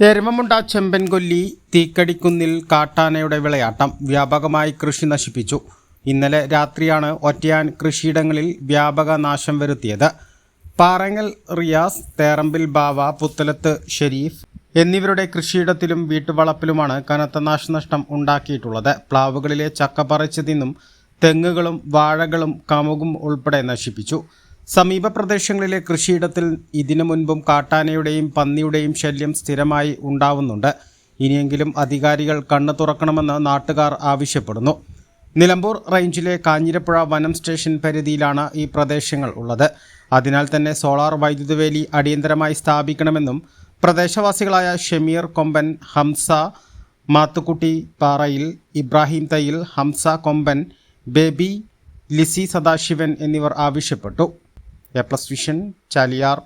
എരമമുണ്ട ചെമ്പൻകൊല്ലി തീക്കടിക്കുന്നിൽ കാട്ടാനയുടെ വിളയാട്ടം വ്യാപകമായി കൃഷി നശിപ്പിച്ചു. ഇന്നലെ രാത്രിയാണ് ഒറ്റയാൻ കൃഷിയിടങ്ങളിൽ വ്യാപക നാശം വരുത്തിയത്. പാറങ്ങൽ റിയാസ് തേറമ്പിൽ ബാവ പുത്തലത്ത് ഷെരീഫ് എന്നിവരുടെ കൃഷിയിടത്തിലും വീട്ടുവളപ്പിലുമാണ് കനത്ത നാശനഷ്ടം ഉണ്ടാക്കിയിട്ടുള്ളത്. പ്ലാവുകളിലെ ചക്ക പറിച്ചതിന്നും തെങ്ങുകളും വാഴകളും കമുകും ഉൾപ്പെടെ നശിപ്പിച്ചു. സമീപ പ്രദേശങ്ങളിലെ കൃഷിയിടത്തിൽ ഇതിനു മുൻപും കാട്ടാനയുടെയും പന്നിയുടെയും ശല്യം സ്ഥിരമായി ഉണ്ടാവുന്നുണ്ട്. ഇനിയെങ്കിലും അധികാരികൾ കണ്ണു തുറക്കണമെന്ന് നാട്ടുകാർ ആവശ്യപ്പെടുന്നു. നിലമ്പൂർ റേഞ്ചിലെ കാഞ്ഞിരപ്പുഴ വനം സ്റ്റേഷൻ പരിധിയിലാണ് ഈ പ്രദേശങ്ങൾ ഉള്ളത്. അതിനാൽ തന്നെ സോളാർ വൈദ്യുത വേലി അടിയന്തരമായി സ്ഥാപിക്കണമെന്നും പ്രദേശവാസികളായ ഷമീർ കൊമ്പൻ ഹംസ മാത്തുക്കുട്ടി പാറയിൽ ഇബ്രാഹിം തയ്യിൽ ഹംസ കൊമ്പൻ ബേബി ലിസി സദാശിവൻ എന്നിവർ ആവശ്യപ്പെട്ടു. A plus vision Chaliyar.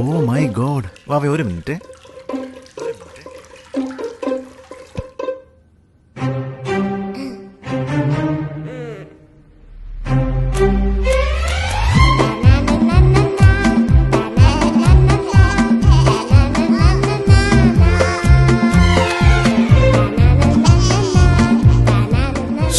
Oh my god വാവേ ഒരു minute.